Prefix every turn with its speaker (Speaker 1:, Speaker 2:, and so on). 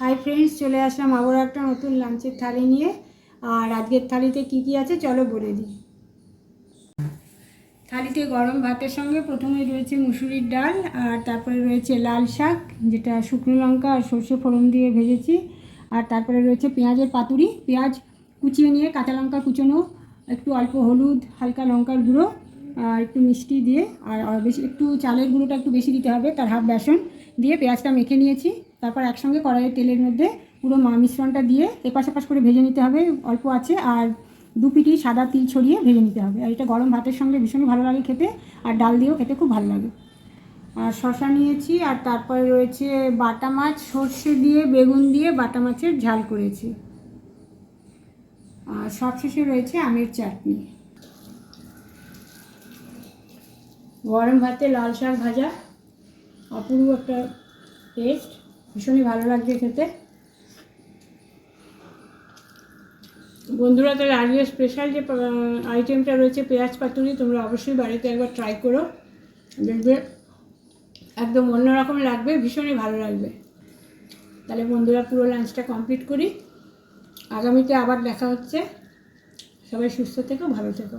Speaker 1: Hi friends চলে আসলাম আবার একটা নতুন লাঞ্চের থালি নিয়ে। আর আজকের থালিতে কি কি আছে চলো বলে দিই। থালিতে গরম ভাতের সঙ্গে প্রথমে রয়েছে মুসুরির ডাল, আর তারপরে রয়েছে লাল শাক, যেটা শুকনো লঙ্কা আর সর্ষে ফোড়ন দিয়ে ভেজেছি। আর তারপরে রয়েছে পেঁয়াজের পাতুরি। পেঁয়াজ কুচিয়ে নিয়ে কাঁচা লঙ্কা কুচোনো, একটু অল্প হলুদ, হালকা লঙ্কার গুঁড়ো, আর একটু মিষ্টি দিয়ে, আর বেশি একটু চালের গুঁড়োটা একটু বেশি দিতে হবে, তার হাফ বেসন দিয়ে পেঁয়াজটা মেখে নিয়েছি। তারপর একসঙ্গে কড়াইয়ের তেলের মধ্যে পুরো মা মিশ্রণটা দিয়ে এপাশ এপাশ করে ভেজে নিতে হবে, অল্প আছে, আর দু পিটি সাদা তিল ছড়িয়ে ভেজে নিতে হবে। আর এটা গরম ভাতের সঙ্গে ভীষণ ভালো লাগে খেতে, আর ডাল দিয়েও খেতে খুব ভালো লাগে। আর শশা নিয়েছি, আর তারপরে রয়েছে বাটা মাছ, সর্ষে দিয়ে, বেগুন দিয়ে বাটা মাছের ঝাল করেছি। আর সবশেষে রয়েছে আমের চাটনি। গরম ভাতে লাল শাক ভাজা, অপূর্ব একটা টেস্ট ভীষণই ভালো লাগছে খেতে। বন্ধুরা, তাহলে আজকে স্পেশাল যে আইটেমটা রয়েছে পেঁয়াজ পাতুরি, তোমরা অবশ্যই বাড়িতে একবার ট্রাই করো। দেখবে একদম অন্যরকম লাগবে, ভীষণই ভালো লাগবে। তাহলে বন্ধুরা, পুরো লাঞ্চটা কমপ্লিট করি। আগামীতে আবার দেখা হচ্ছে। সবাই সুস্থ থেকো, ভালো থেকো।